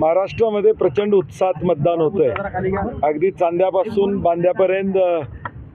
महाराष्ट्रामध्ये प्रचंड उत्साहात मतदान होतंय. अगदी चांद्यापासून बांद्यापर्यंत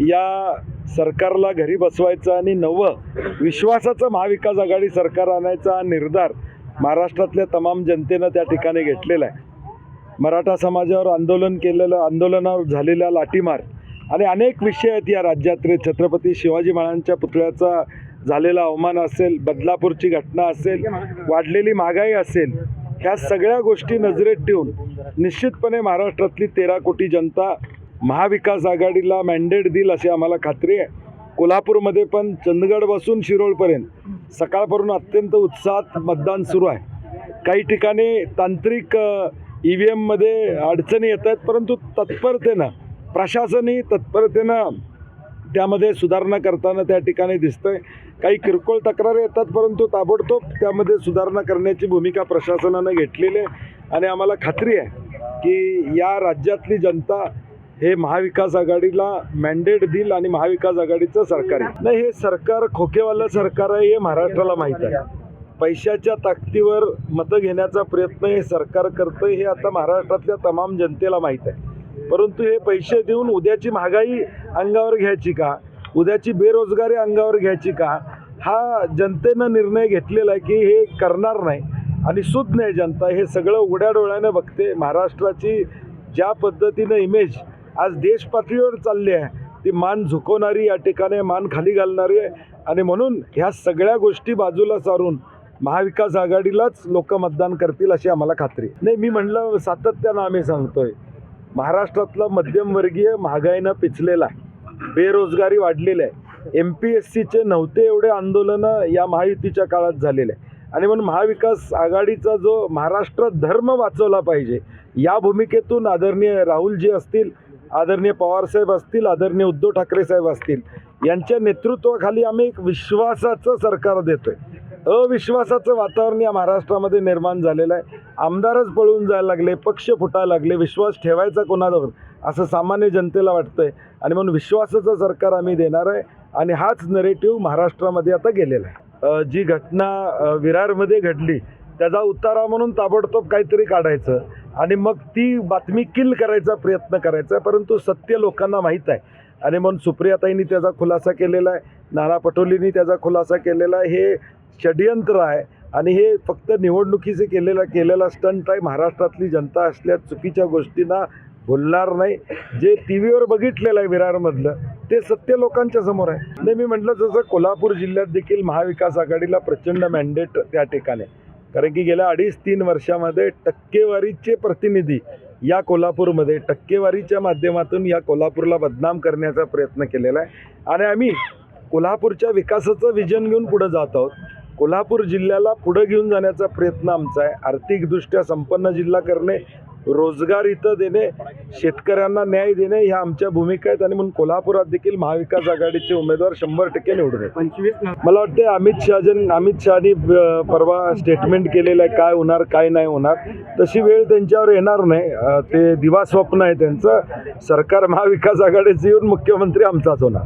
या सरकारला घरी बसवायचं आणि नवं विश्वासाचं महाविकास आघाडी सरकार आणायचा निर्धार महाराष्ट्रातल्या तमाम जनतेनं त्या ठिकाणी घेतलेला आहे. मराठा समाजावर आंदोलन केलेलं आंदोलनावर झालेला लाठीमार आणि अनेक विषय आहेत या राज्यातले. छत्रपती शिवाजी महाराजांच्या पुतळ्याचा झालेला अवमान असेल बदलापूरची घटना असेल वाढलेली महागाई असेल ह्या सगळ्या गोष्टी नजरेत ठेवून निश्चितपणे महाराष्ट्रातली तेरा कोटी जनता महाविकास आघाडीला मॅन्डेट देईल अशी आम्हाला खात्री आहे. कोल्हापूरमध्ये पण चंदगडपासून शिरोळपर्यंत सकाळपासून अत्यंत उत्साहात मतदान सुरू आहे. काही ठिकाणी तांत्रिक ई व्ही एममध्ये अडचणी येत आहेत परंतु तत्परतेनं प्रशासनही तत्परतेनं त्यामध्ये सुधारणा करताना त्या ठिकाणी दिसतंय. काही किरकोळ तक्रारी येतात परंतु ताबडतोब त्यामध्ये सुधारणा करण्याची भूमिका प्रशासनानं घेतलेली आहे. आणि आम्हाला खात्री आहे की या राज्यातली जनता हे महाविकास आघाडीला मॅन्डेट देईल आणि महाविकास आघाडीचं सरकार आहे नाही हे सरकार खोकेवालं सरकार आहे हे महाराष्ट्राला माहीत आहे. पैशाच्या ताकदीवर मतं घेण्याचा प्रयत्न हे सरकार करतं हे आता महाराष्ट्रातल्या तमाम जनतेला माहीत आहे. परंतु हे पैसे देऊन उद्याची महागाई अंगावर घ्यायची का? उद्याची बेरोजगारी अंगावर घ्यायची का? हा जनतेनं निर्णय घेतलेला आहे की हे करणार नाही आणि सुद नाही जनता. हे सगळं उघड्या डोळ्यानं बघते. महाराष्ट्राची ज्या पद्धतीनं इमेज आज देशपातळीवर चालली आहे ती मान झुकवणारी या ठिकाणी मान खाली घालणारी आहे. आणि म्हणून ह्या सगळ्या गोष्टी बाजूला सारून महाविकास आघाडीलाच लोक मतदान करतील अशी आम्हाला खात्री नाही मी म्हणलं सातत्यानं आम्ही सांगतोय. महाराष्ट्रातला मध्यमवर्गीय महागाईनं पिचलेला आहे. बेरोजगारी वाढलेली आहे. एम पी एस सीचे नव्हते एवढे आंदोलनं या महायुतीच्या काळात झालेले. आहे आणि म्हणून महाविकास आघाडीचा जो महाराष्ट्र धर्म वाचवला पाहिजे या भूमिकेतून आदरणीय राहुलजी असतील आदरणीय पवारसाहेब असतील आदरणीय उद्धव ठाकरे साहेब असतील यांच्या नेतृत्वाखाली आम्ही एक विश्वासाचं सरकार देतो आहे अविश्वासाचं वातावरण या महाराष्ट्रामध्ये निर्माण झालेलं आहे. आमदारच पळून जायला लागले पक्ष फुटायला लागले विश्वास ठेवायचा कोणावर असं सामान्य जनतेला वाटतं आहे आणि म्हणून विश्वासाचं सरकार आम्ही देणार आहे आणि हाच नरेटिव्ह महाराष्ट्रामध्ये आता गेलेला आहे. जी घटना विरारमध्ये घडली त्याचा उतारा म्हणून ताबडतोब काहीतरी काढायचं आणि मग ती बातमी किल करायचा प्रयत्न करायचा परंतु सत्य लोकांना माहीत आहे. आणि म्हणून सुप्रियाताईंनी त्याचा खुलासा केलेला आहे नाना पटोलींनी त्याचा खुलासा केलेला आहे. हे षड्यंत्र आहे. आणि हे फक्त निवडणुकीचे केलेला केलेला स्टंट आहे. महाराष्ट्रातली जनता असल्या चुकीच्या गोष्टींना बोलणार नाही. जे टी व्हीवर बघितलेलं आहे विरारमधलं ते सत्य लोकांच्या समोर आहे. नाही मी म्हटलं जसं कोल्हापूर जिल्ह्यात देखील महाविकास आघाडीला प्रचंड मॅन्डेट त्या ठिकाणी. कारण की गेल्या अडीच तीन वर्षामध्ये टक्केवारीचे प्रतिनिधी या कोल्हापूरमध्ये टक्केवारीच्या माध्यमातून या कोल्हापूरला बदनाम करण्याचा प्रयत्न केलेला आहे. आणि आम्ही कोल्हापूरच्या विकासाचं विजन घेऊन पुढं जात आहोत. कोल्हापूर जिल्ह्याला पुढं घेऊन जाण्याचा प्रयत्न आमचा आहे. आर्थिकदृष्ट्या संपन्न जिल्हा करणे रोजगार इथं देणे शेतकऱ्यांना न्याय देणे ह्या आमच्या भूमिका आहेत. आणि म्हणून कोल्हापुरात देखील महाविकास आघाडीचे उमेदवार शंभर टक्के निवडून येतात मला वाटते अमित शहाजन अमित शहानी परवा स्टेटमेंट केलेलं आहे काय होणार काय नाही होणार. तशी वेळ त्यांच्यावर येणार नाही. ते दिवा स्वप्न आहे त्यांचं. सरकार महाविकास आघाडीचं येऊन मुख्यमंत्री आमचाच होणार.